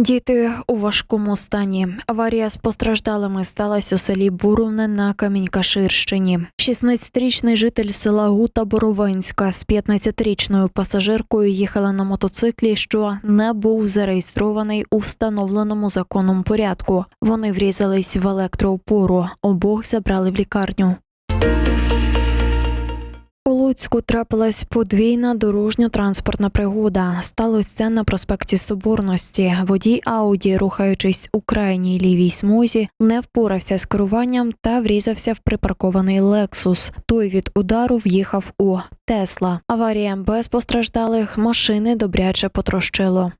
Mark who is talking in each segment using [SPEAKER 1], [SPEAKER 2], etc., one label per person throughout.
[SPEAKER 1] Діти у важкому стані. Аварія з постраждалими сталася у селі Буровне на Камінькаширщині. 16-річний житель села Гута Боровенська з 15-річною пасажиркою їхала на мотоциклі, що не був зареєстрований у встановленому законом порядку. Вони врізались в електроопору. Обох забрали в лікарню. Луцьку трапилась подвійна дорожньо-транспортна пригода. Сталося це на проспекті Соборності. Водій Ауді, рухаючись у крайній лівій смузі, не впорався з керуванням та врізався в припаркований Лексус. Той від удару в'їхав у Тесла. Аварія без постраждалих машини добряче потрощило.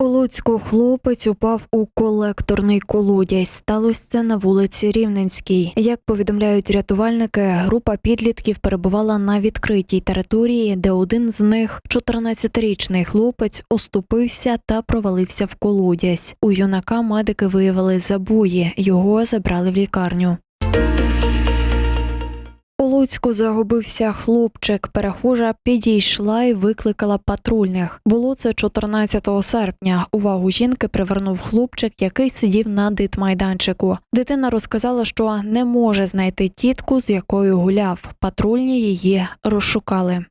[SPEAKER 1] У Луцьку хлопець упав у колекторний колодязь. Сталося це на вулиці Рівненській. Як повідомляють рятувальники, група підлітків перебувала на відкритій території, де один з них, 14-річний хлопець, оступився та провалився в колодязь. У юнака медики виявили забої. Його забрали в лікарню. У Луцьку загубився хлопчик. Перехожа підійшла і викликала патрульних. Було це 14 серпня. Увагу жінки привернув хлопчик, який сидів на дитмайданчику. Дитина розказала, що не може знайти тітку, з якою гуляв. Патрульні її розшукали.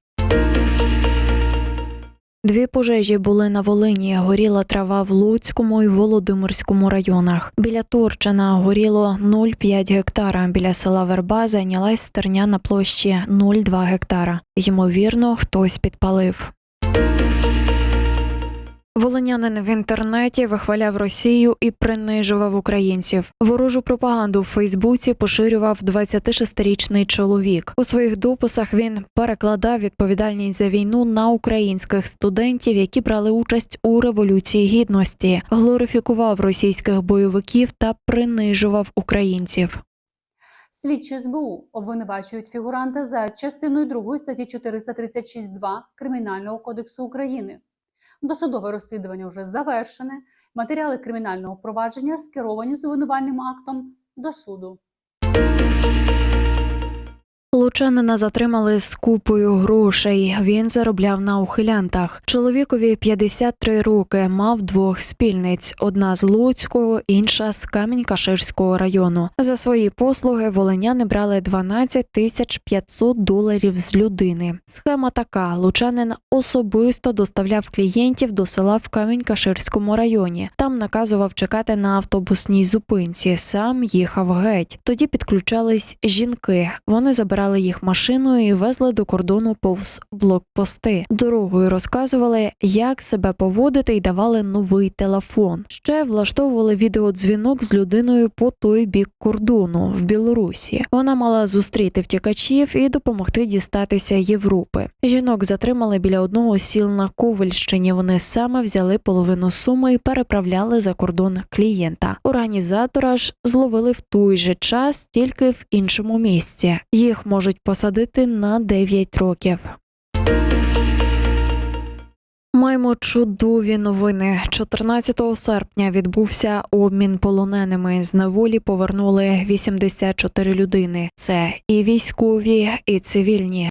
[SPEAKER 1] Дві пожежі були на Волині. Горіла трава в Луцькому і Володимирському районах. Біля Турчина горіло 0,5 гектара. Біля села Верба зайнялась стерня на площі 0,2 гектара. Ймовірно, хтось підпалив. Волинянин в інтернеті вихваляв Росію і принижував українців. Ворожу пропаганду в Фейсбуці поширював 26-річний чоловік. У своїх дописах він перекладав відповідальність за війну на українських студентів, які брали участь у революції гідності, глорифікував російських бойовиків та принижував українців.
[SPEAKER 2] Слідчі СБУ обвинувачують фігуранта за частиною 2 статті 436.2 Кримінального кодексу України. Досудове розслідування вже завершене. Матеріали кримінального провадження скеровані з обвинувальним актом до суду.
[SPEAKER 1] Лучанина затримали з купою грошей. Він заробляв на ухилянтах. Чоловікові 53 роки, мав двох спільниць: одна з Луцького, інша з Камінь-Каширського району. За свої послуги волиняни брали 12 тисяч 500 доларів з людини. Схема така: Лучанин особисто доставляв клієнтів до села в Камінь-Каширському районі. Там наказував чекати на автобусній зупинці. Сам їхав геть. Тоді підключались жінки. Вони забирали їх машиною і везли до кордону повз блокпости. Дорогою розказували, як себе поводити, і давали новий телефон. Ще влаштовували відеодзвінок з людиною по той бік кордону в Білорусі. Вона мала зустріти втікачів і допомогти дістатися Європи. Жінок затримали біля одного сіл на Ковальщині. Вони саме взяли половину суми і переправляли за кордон клієнта. Організатора ж зловили в той же час, тільки в іншому місці. Їх можуть посадити на 9 років. Маємо чудові новини. 14 серпня відбувся обмін полоненими. З неволі повернули 84 людини. Це і військові, і цивільні.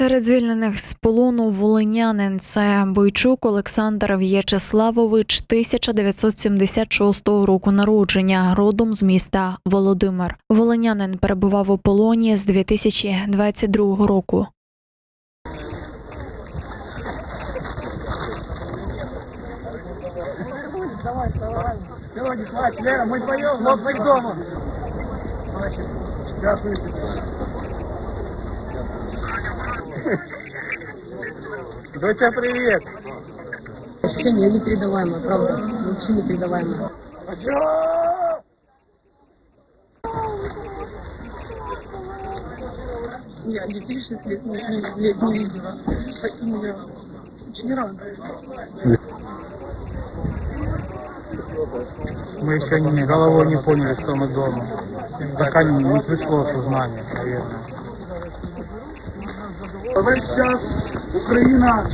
[SPEAKER 1] Серед звільнених з полону волинянин це Бойчук Олександр В'ячеславович, 1976 року народження, родом з міста Володимир. Волинянин перебував у полоні з 2022 року.
[SPEAKER 3] Сегодня, хватит, Лера, мы вдвоем, вот мы дома. Здравствуйте. Доча, привет.
[SPEAKER 4] Ощущение непередаваемое, правда. Вообще непередаваемое. Я детей 6 лет не, не, лет не видела. Поэтому я очень рада.
[SPEAKER 3] Мы еще не, головой не поняли, что мы дома. Пока не, не пришло сознание, наверное. Весь час Україна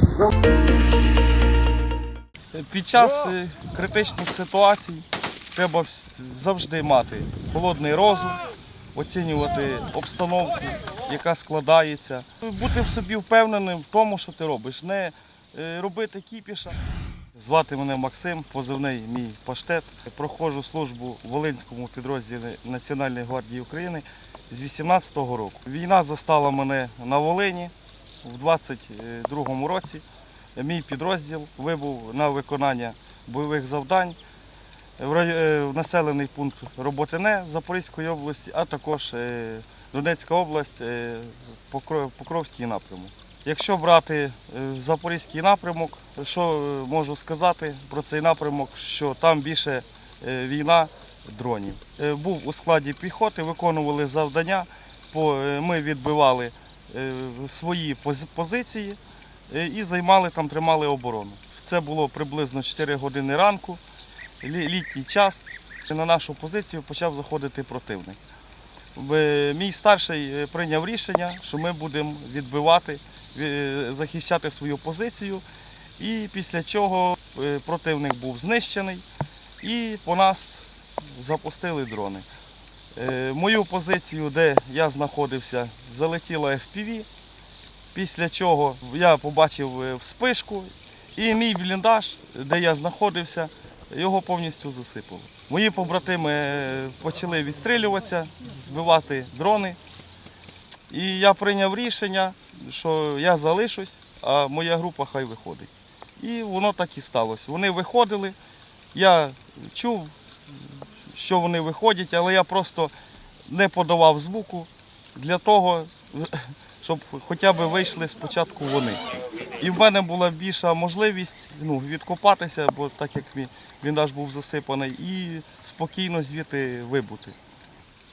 [SPEAKER 5] Під час е, критичних ситуацій треба завжди мати холодний розум, оцінювати обстановку, яка складається, бути в собі впевненим в тому, що ти робиш, не е, робити кіпіша. Звати мене Максим, позивний мій паштет. Проходжу службу в Волинському підрозділі Національної гвардії України з 18-го року. Війна застала мене на Волині в 22-му році. Мій підрозділ вибув на виконання бойових завдань в е, населений пункт Роботине Запорізької області, а також е, Донецька область, е, Покровський напрямок. Якщо брати Запорізький напрямок, що можу сказати про цей напрямок, що там більше війна дронів. Був у складі піхоти, виконували завдання, ми відбивали свої позиції е, і займали там, тримали оборону. Це було приблизно 4 години ранку, літній час. На нашу позицію почав заходити противник. Мій старший е, прийняв рішення, що ми будемо відбивати, е, захищати свою позицію. І після чого е, противник був знищений і по нас запустили дрони. Е, Мою позицію, де я знаходився, залетіла FPV, після чого я побачив е, вспишку і мій бліндаж, де я знаходився, його повністю засипало. Мої побратими е, почали відстрілюватися, збивати дрони. І я прийняв рішення, що я залишусь, а моя група хай виходить. І воно так і сталося. Вони виходили, я чув, що вони виходять, але я просто не подавав звуку для того, щоб хоча б вийшли спочатку вони. І в мене була більша можливість ну, відкопатися, бо так як мій бліндаж був засипаний, і спокійно звідти вибути.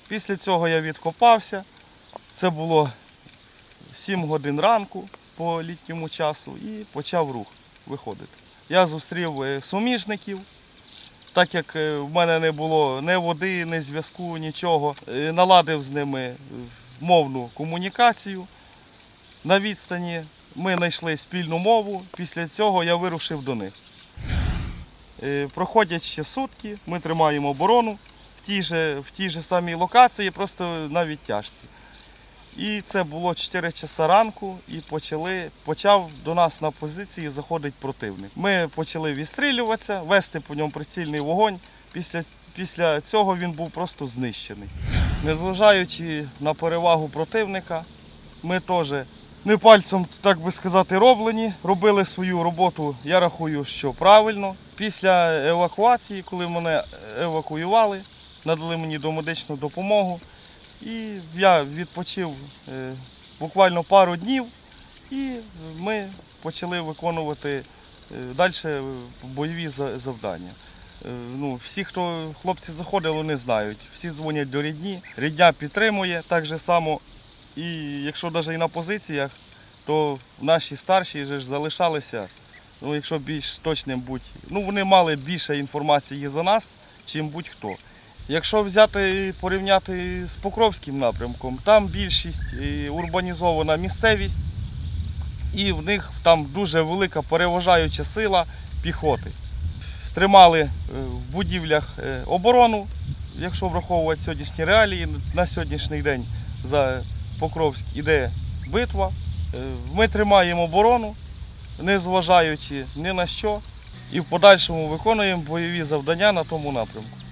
[SPEAKER 5] Після цього я відкопався. Це було 7 годин ранку по літньому часу і почав рух виходити. Я зустрів е, суміжників, так як е, в мене не було ні води, ні зв'язку, нічого. Е, Наладив з ними е, мовну комунікацію на відстані. Ми знайшли спільну мову. Після цього я вирушив до них. Проходять ще сутки, ми тримаємо оборону в тій же, в тій же самій локації, просто на відтяжці. І це було 4 часа ранку, і почали, почав до нас на позиції заходити противник. Ми почали відстрілюватися, вести по ньому прицільний вогонь. Після, після цього він був просто знищений. Незважаючи на перевагу противника, ми теж не пальцем, так би сказати, роблені, робили свою роботу, я рахую, що правильно. Після евакуації, коли мене евакуювали, надали мені домедичну допомогу. І я відпочив е, буквально пару днів, і ми почали виконувати далі бойові завдання. Е, Ну, всі, хто хлопці заходили, вони знають. Всі дзвонять до рідні, рідня підтримує так же само. І якщо навіть і на позиціях, то наші старші вже ж залишалися, ну, якщо більш точним бути, ну, вони мали більше інформації за нас, чим будь-хто. Якщо взяти і порівняти з Покровським напрямком, там більшість е, урбанізована місцевість, і в них там дуже велика переважаюча сила піхоти. Тримали е, в будівлях е, оборону, якщо враховувати сьогоднішні реалії, на сьогоднішній день за Покровськ іде битва. Ми тримаємо оборону, не зважаючи ні на що, і в подальшому виконуємо бойові завдання на тому напрямку.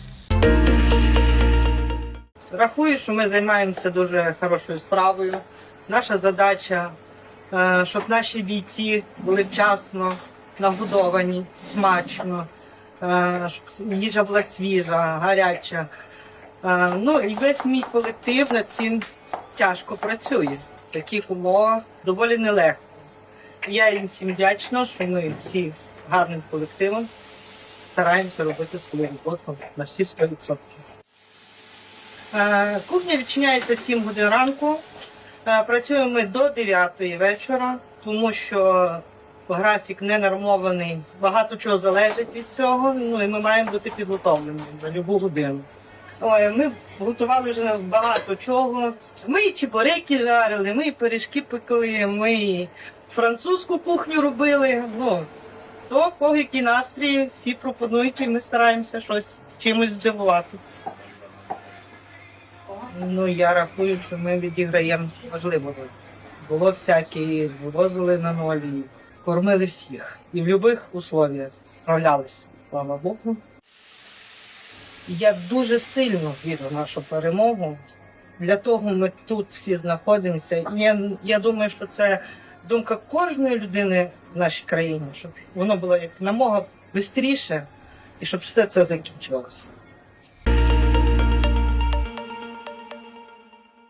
[SPEAKER 6] Рахую, що ми займаємося дуже хорошою справою. Наша задача, е, щоб наші бійці були вчасно нагодовані, смачно, е, щоб їжа була свіжа, гаряча. Е, Ну і весь мій колектив над цим тяжко працює. В таких умовах доволі нелегко. Я їм всім вдячна, що ми всі гарним колективом стараємося робити свою роботу на всі 100%. Е, Кухня відчиняється в 7 годин ранку. Е, Працюємо ми до 9 вечора, тому що графік не нормований. Багато чого залежить від цього. Ну і ми маємо бути підготовлені на будь-яку годину. Ой, ми готували вже багато чого. Ми і чебуреки жарили, ми і пиріжки пекли, ми і французьку кухню робили. Ну, то в кого який настрій, всі пропонують, і ми стараємося щось чимось здивувати. Ну, я рахую, що ми відіграємо важливу роль. Було всякі, вивозили на нолі, кормили всіх. І в будь-яких условіях справлялися, слава Богу. Я дуже сильно вірю в нашу перемогу. Для того ми тут всі знаходимося. Я, я думаю, що це думка кожної людини в нашій країні, щоб воно було як намога швидше і щоб все це закінчилося.